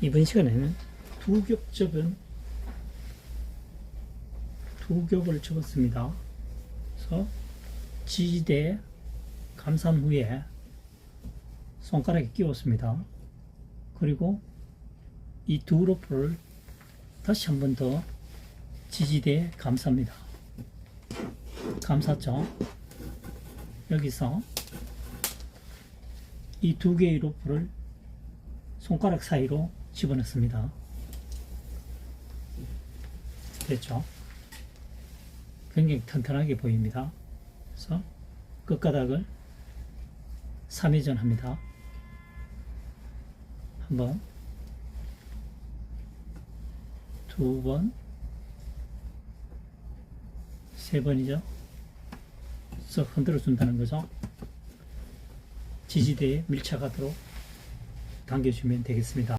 이번 시간에는 두 겹 접은 두 겹을 접었습니다. 그래서 지지대에 감싼 후에 손가락에 끼웠습니다. 그리고 이 두 로프를 다시 한 번 더 지지대에 감쌉니다. 감쌌죠? 여기서 이 두 개의 로프를 손가락 사이로 집어넣습니다. 됐죠? 굉장히 튼튼하게 보입니다. 그래서 끝가닥을 3회전 합니다. 한 번, 두 번, 세 번이죠. 쓱 흔들어 준다는 거죠. 지지대에 밀착하도록 당겨주면 되겠습니다.